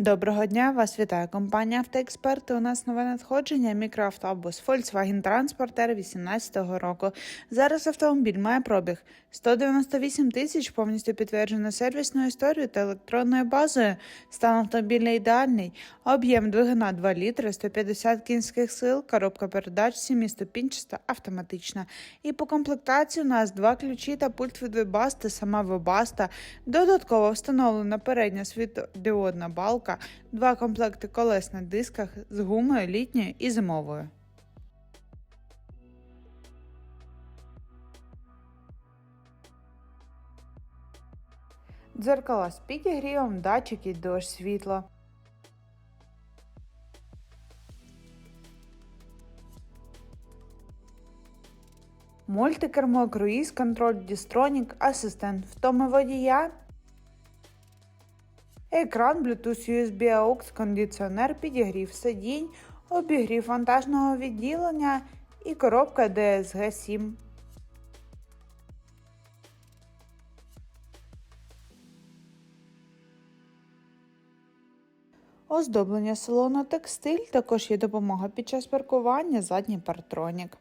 Доброго дня, вас вітає компанія Автоексперти. У нас нове надходження мікроавтобус Volkswagen Transporter 18-го року. Зараз автомобіль має пробіг 198 тисяч, повністю підтверджено сервісною історією та електронною базою. Стан автомобіля ідеальний. Об'єм двигуна 2 літри, 150 кінських сил, коробка передач, сіміступінчаста, автоматична. І по комплектації у нас два ключі та пульт від вебасти, сама вебаста. Додатково встановлена передня світодіодна балка, два комплекти колес на дисках з гумою літньою і зимовою. Дзеркала з підігрівом, датчики, дощ, світло. Мультикермо, круїз, контроль, дістронік, асистент втоми водія, екран, Bluetooth, USB, AUX, кондиціонер, підігрів сидінь, обігрів вантажного відділення і коробка DSG 7. Оздоблення салону текстиль, також є допомога під час паркування, задній партронік.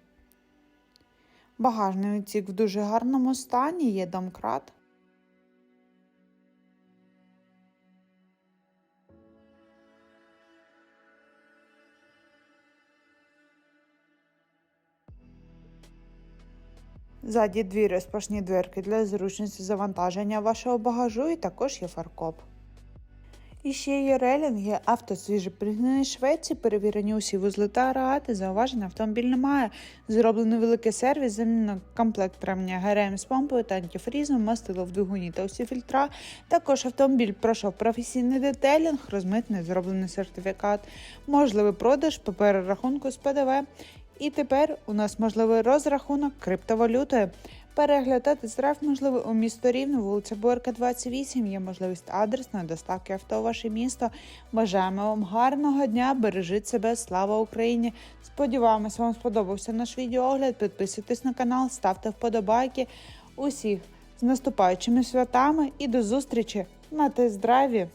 Багажний відсік в дуже гарному стані, є домкрат. Ззаді дві розпашні дверки для зручності завантаження вашого багажу і також є фаркоп. І ще є релінги, авто свіже пригнаний Швеції, перевірені усі вузли та агрегати, зауважень автомобіль немає. Зроблений великий сервіс, замінено комплект ремня ГРМ з помпою та антифрізом, мастило в двигуні та усі фільтра. Також автомобіль пройшов професійний детелінг, розмитний зроблений сертифікат, можливий продаж по перерахунку з ПДВ. І тепер у нас можливий розрахунок криптовалютою. Переглядати штраф можливий у місто Рівне, вулиця Борка, 28. Є можливість адресної доставки авто в ваше місто. Бажаємо вам гарного дня, бережіть себе, слава Україні! Сподіваємось, вам сподобався наш відеоогляд. Підписуйтесь на канал, ставте вподобайки. Усіх з наступаючими святами і до зустрічі на тест-драйві!